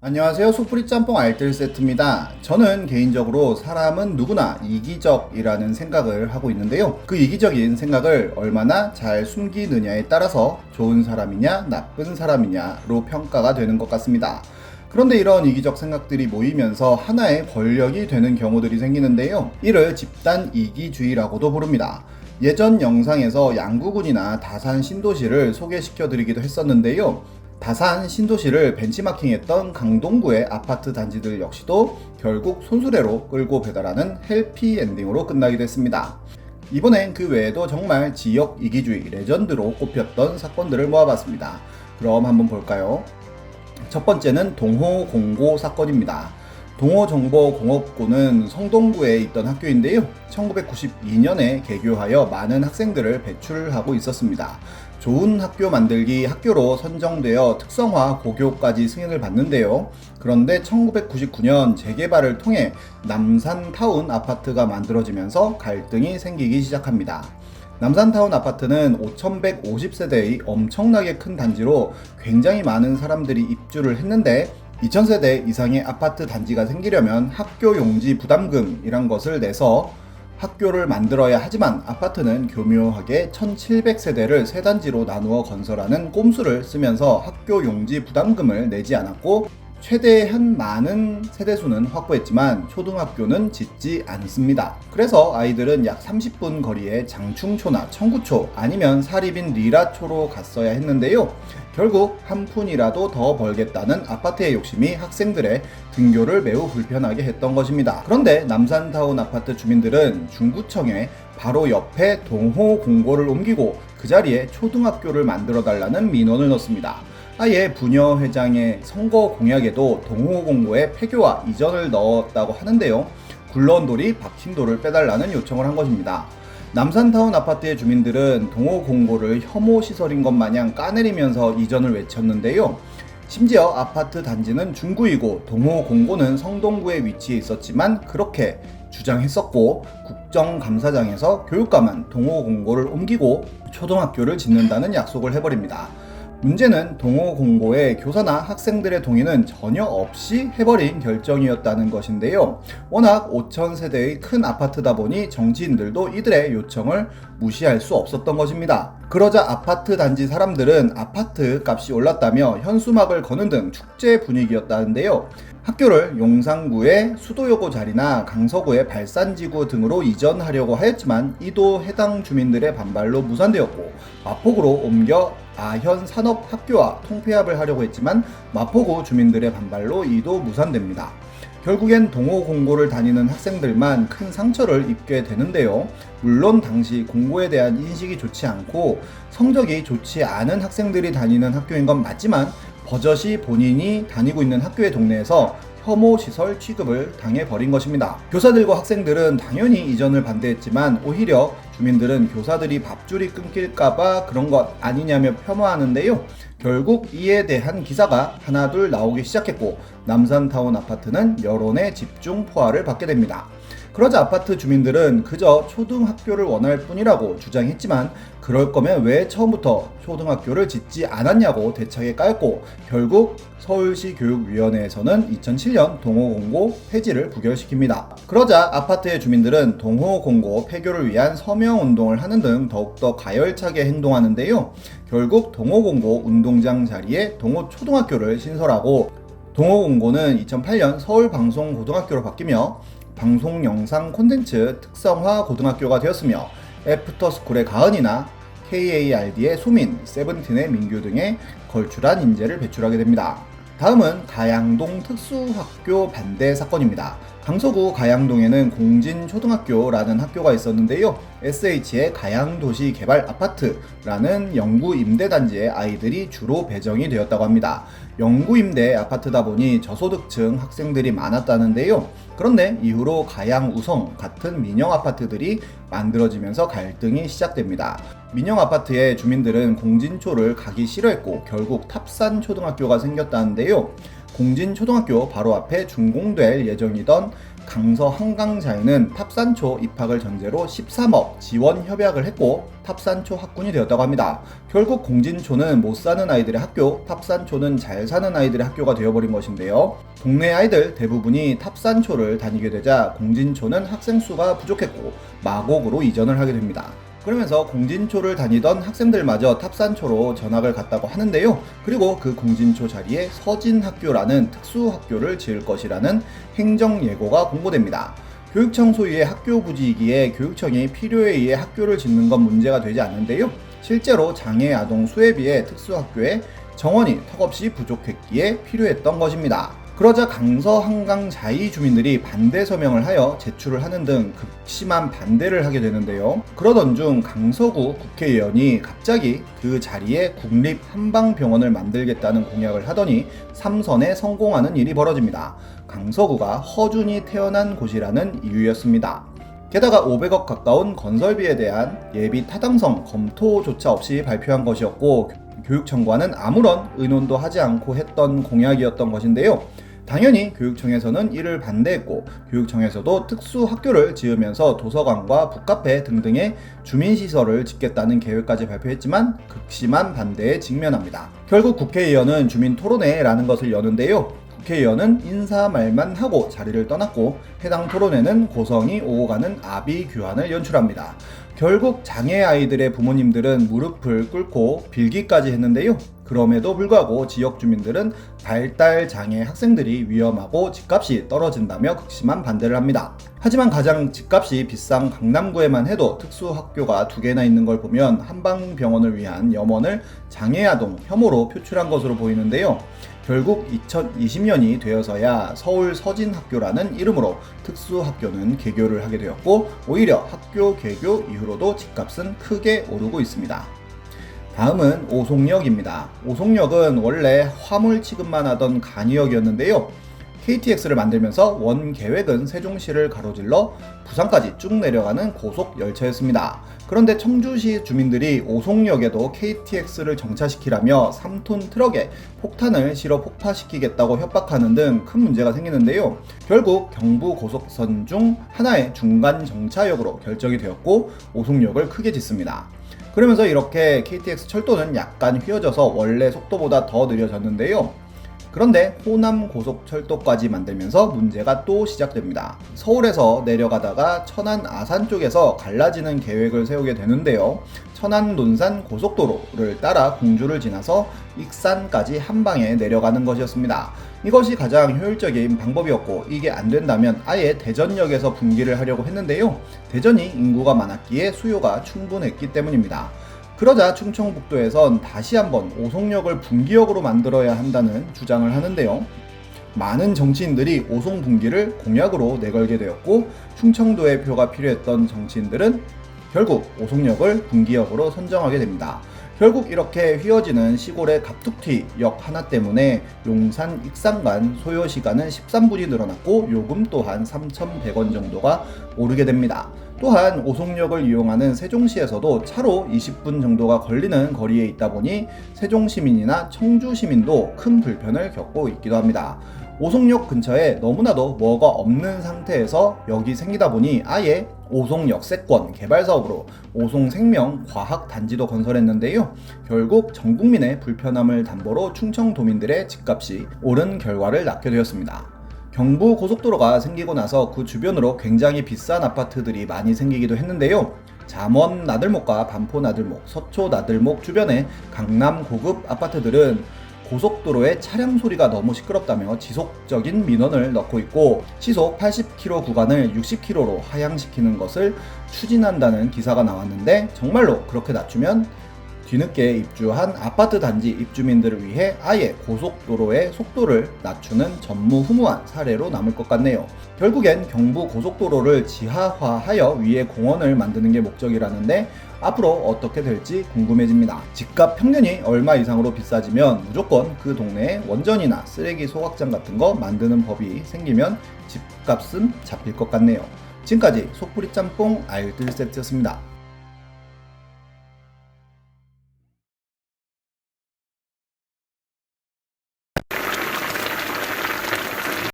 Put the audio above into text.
안녕하세요. 소프리 짬뽕 알뜰 세트입니다. 저는 개인적으로 사람은 누구나 이기적이라는 생각을 하고 있는데요. 그 이기적인 생각을 얼마나 잘 숨기느냐에 따라서 좋은 사람이냐, 나쁜 사람이냐로 평가가 되는 것 같습니다. 그런데 이런 이기적 생각들이 모이면서 하나의 권력이 되는 경우들이 생기는데요. 이를 집단 이기주의라고도 부릅니다. 예전 영상에서 양구군이나 다산 신도시를 소개시켜 드리기도 했었는데요. 다산 신도시를 벤치마킹했던 강동구의 아파트 단지들 역시도 결국 손수레로 끌고 배달하는 헬피 엔딩으로 끝나기도 했습니다. 이번엔 그 외에도 정말 지역 이기주의 레전드로 꼽혔던 사건들을 모아봤습니다. 그럼 한번 볼까요? 첫 번째는 동호 공고 사건입니다. 동호정보공업고는 성동구에 있던 학교인데요. 1992년에 개교하여 많은 학생들을 배출하고 있었습니다. 좋은 학교 만들기 학교로 선정되어 특성화 고교까지 승인을 받는데요. 그런데 1999년 재개발을 통해 남산타운 아파트가 만들어지면서 갈등이 생기기 시작합니다. 남산타운 아파트는 5,150세대의 엄청나게 큰 단지로 굉장히 많은 사람들이 입주를 했는데 2,000세대 이상의 아파트 단지가 생기려면 학교 용지 부담금이란 것을 내서 학교를 만들어야 하지만 아파트는 교묘하게 1700세대를 세 단지로 나누어 건설하는 꼼수를 쓰면서 학교 용지 부담금을 내지 않았고 최대한 많은 세대수는 확보했지만 초등학교는 짓지 않습니다. 그래서 아이들은 약 30분 거리에 장충초나 청구초 아니면 사립인 리라초로 갔어야 했는데요. 결국 한 푼이라도 더 벌겠다는 아파트의 욕심이 학생들의 등교를 매우 불편하게 했던 것입니다. 그런데 남산타운 아파트 주민들은 중구청에 바로 옆에 동호 공고를 옮기고 그 자리에 초등학교를 만들어 달라는 민원을 넣습니다. 아예 부녀 회장의 선거 공약에도 동호 공고에 폐교와 이전을 넣었다고 하는데요. 굴러온 돌이 박힌 돌을 빼달라는 요청을 한 것입니다. 남산타운 아파트의 주민들은 동호 공고를 혐오 시설인 것 마냥 까내리면서 이전을 외쳤는데요. 심지어 아파트 단지는 중구이고 동호 공고는 성동구에 위치해 있었지만 그렇게 주장했었고 국정감사장에서 교육감은 동호 공고를 옮기고 초등학교를 짓는다는 약속을 해버립니다. 문제는 동호 공고에 교사나 학생들의 동의는 전혀 없이 해버린 결정이었다는 것인데요. 워낙 5천 세대의 큰 아파트다 보니 정치인들도 이들의 요청을 무시할 수 없었던 것입니다. 그러자 아파트 단지 사람들은 아파트 값이 올랐다며 현수막을 거는 등 축제 분위기였다는데요. 학교를 용산구의 수도여고 자리나 강서구의 발산지구 등으로 이전하려고 하였지만 이도 해당 주민들의 반발로 무산되었고 마포구로 옮겨 아현 산업학교와 통폐합을 하려고 했지만 마포구 주민들의 반발로 이도 무산됩니다. 결국엔 동호 공고를 다니는 학생들만 큰 상처를 입게 되는데요. 물론 당시 공고에 대한 인식이 좋지 않고 성적이 좋지 않은 학생들이 다니는 학교인 건 맞지만 버젓이 본인이 다니고 있는 학교의 동네에서 혐오 시설 취급을 당해버린 것입니다. 교사들과 학생들은 당연히 이전을 반대했지만 오히려 주민들은 교사들이 밥줄이 끊길까봐 그런 것 아니냐며 폄하하는데요. 결국 이에 대한 기사가 하나둘 나오기 시작했고 남산타운 아파트는 여론의 집중 포화를 받게 됩니다. 그러자 아파트 주민들은 그저 초등학교를 원할 뿐이라고 주장했지만 그럴 거면 왜 처음부터 초등학교를 짓지 않았냐고 대차게 까였고 결국 서울시 교육위원회에서는 2007년 동호공고 폐지를 부결시킵니다. 그러자 아파트의 주민들은 동호공고 폐교를 위한 서명 운동을 하는 등 더욱더 가열차게 행동하는데요. 결국 동호공고 운동장 자리에 동호초등학교를 신설하고 동호공고는 2008년 서울방송고등학교로 바뀌며 방송 영상 콘텐츠 특성화 고등학교가 되었으며 애프터스쿨의 가은이나 KARD의 소민, 세븐틴의 민규 등의 걸출한 인재를 배출하게 됩니다. 다음은 가양동 특수학교 반대 사건입니다. 강서구 가양동에는 공진초등학교라는 학교가 있었는데요. SH의 가양도시 개발 아파트라는 영구 임대단지에 아이들이 주로 배정이 되었다고 합니다. 영구 임대 아파트다 보니 저소득층 학생들이 많았다는데요. 그런데 이후로 가양 우성 같은 민영 아파트들이 만들어지면서 갈등이 시작됩니다. 민영 아파트의 주민들은 공진초를 가기 싫어했고 결국 탑산 초등학교가 생겼다는데요. 공진 초등학교 바로 앞에 준공될 예정이던 강서 한강자에는 탑산초 입학을 전제로 13억 지원 협약을 했고 탑산초 학군이 되었다고 합니다. 결국 공진초는 못 사는 아이들의 학교, 탑산초는 잘 사는 아이들의 학교가 되어버린 것인데요. 동네 아이들 대부분이 탑산초를 다니게 되자 공진초는 학생 수가 부족했고 마곡으로 이전을 하게 됩니다. 그러면서 공진초를 다니던 학생들마저 탑산초로 전학을 갔다고 하는데요. 그리고 그 공진초 자리에 서진학교라는 특수학교를 지을 것이라는 행정예고가 공고됩니다. 교육청 소유의 학교 부지이기에 교육청이 필요에 의해 학교를 짓는 건 문제가 되지 않는데요. 실제로 장애 아동 수에 비해 특수학교에 정원이 턱없이 부족했기에 필요했던 것입니다. 그러자 강서 한강 자이 주민들이 반대 서명을 하여 제출을 하는 등 극심한 반대를 하게 되는데요. 그러던 중 강서구 국회의원이 갑자기 그 자리에 국립 한방병원을 만들겠다는 공약을 하더니 삼선에 성공하는 일이 벌어집니다. 강서구가 허준이 태어난 곳이라는 이유였습니다. 게다가 500억 가까운 건설비에 대한 예비 타당성 검토조차 없이 발표한 것이었고 교육청과는 아무런 의논도 하지 않고 했던 공약이었던 것인데요. 당연히 교육청에서는 이를 반대했고 교육청에서도 특수학교를 지으면서 도서관과 북카페 등등의 주민시설을 짓겠다는 계획까지 발표했지만 극심한 반대에 직면합니다. 결국 국회의원은 주민 토론회라는 것을 여는데요. 국회의원은 인사 말만 하고 자리를 떠났고 해당 토론회는 고성이 오고 가는 아비 규환을 연출합니다. 결국 장애 아이들의 부모님들은 무릎을 꿇고 빌기까지 했는데요. 그럼에도 불구하고 지역 주민들은 발달 장애 학생들이 위험하고 집값이 떨어진다며 극심한 반대를 합니다. 하지만 가장 집값이 비싼 강남구에만 해도 특수학교가 두 개나 있는 걸 보면 한방병원을 위한 염원을 장애아동 혐오로 표출한 것으로 보이는데요. 결국 2020년이 되어서야 서울 서진학교라는 이름으로 특수학교는 개교를 하게 되었고 오히려 학교 개교 이후로도 집값은 크게 오르고 있습니다. 다음은 오송역입니다. 오송역은 원래 화물 취급만 하던 간이역이었는데요. KTX를 만들면서 원 계획은 세종시를 가로질러 부산까지 쭉 내려가는 고속 열차였습니다. 그런데 청주시 주민들이 오송역에도 KTX를 정차시키라며 3톤 트럭에 폭탄을 실어 폭파시키겠다고 협박하는 등 큰 문제가 생기는데요. 결국 경부 고속선 중 하나의 중간 정차역으로 결정이 되었고 오송역을 크게 짓습니다. 그러면서 이렇게 KTX 철도는 약간 휘어져서 원래 속도보다 더 느려졌는데요. 그런데 호남 고속철도까지 만들면서 문제가 또 시작됩니다. 서울에서 내려가다가 천안 아산 쪽에서 갈라지는 계획을 세우게 되는데요. 천안 논산 고속도로를 따라 공주를 지나서 익산까지 한 방에 내려가는 것이었습니다. 이것이 가장 효율적인 방법이었고 이게 안 된다면 아예 대전역에서 분기를 하려고 했는데요. 대전이 인구가 많았기에 수요가 충분했기 때문입니다. 그러자 충청북도에선 다시 한번 오송역을 분기역으로 만들어야 한다는 주장을 하는데요. 많은 정치인들이 오송 분기를 공약으로 내걸게 되었고 충청도의 표가 필요했던 정치인들은 결국 오송역을 분기역으로 선정하게 됩니다. 결국 이렇게 휘어지는 시골의 갑툭튀 역 하나 때문에 용산 익산 간 소요 시간은 13분이 늘어났고 요금 또한 3,100원 정도가 오르게 됩니다. 또한 오송역을 이용하는 세종시에서도 차로 20분 정도가 걸리는 거리에 있다 보니 세종 시민이나 청주 시민도 큰 불편을 겪고 있기도 합니다. 오송역 근처에 너무나도 뭐가 없는 상태에서 역이 생기다 보니 아예 오송 역 세권 개발 사업으로 오송 생명 과학 단지도 건설했는데요. 결국 전 국민의 불편함을 담보로 충청도민들의 집값이 오른 결과를 낳게 되었습니다. 경부 고속도로가 생기고 나서 그 주변으로 굉장히 비싼 아파트들이 많이 생기기도 했는데요. 잠원 나들목과 반포 나들목, 서초 나들목 주변의 강남 고급 아파트들은 고속도로의 차량 소리가 너무 시끄럽다며 지속적인 민원을 넣고 있고 시속 80km 구간을 60km로 하향시키는 것을 추진한다는 기사가 나왔는데 정말로 그렇게 낮추면 뒤늦게 입주한 아파트 단지 입주민들을 위해 아예 고속도로의 속도를 낮추는 전무후무한 사례로 남을 것 같네요. 결국엔 경부 고속도로를 지하화하여 위에 공원을 만드는 게 목적이라는데 앞으로 어떻게 될지 궁금해집니다. 집값 평균이 얼마 이상으로 비싸지면 무조건 그 동네에 원전이나 쓰레기 소각장 같은 거 만드는 법이 생기면 집값은 잡힐 것 같네요. 지금까지 속풀이 짬뽕 알뜰 세트였습니다.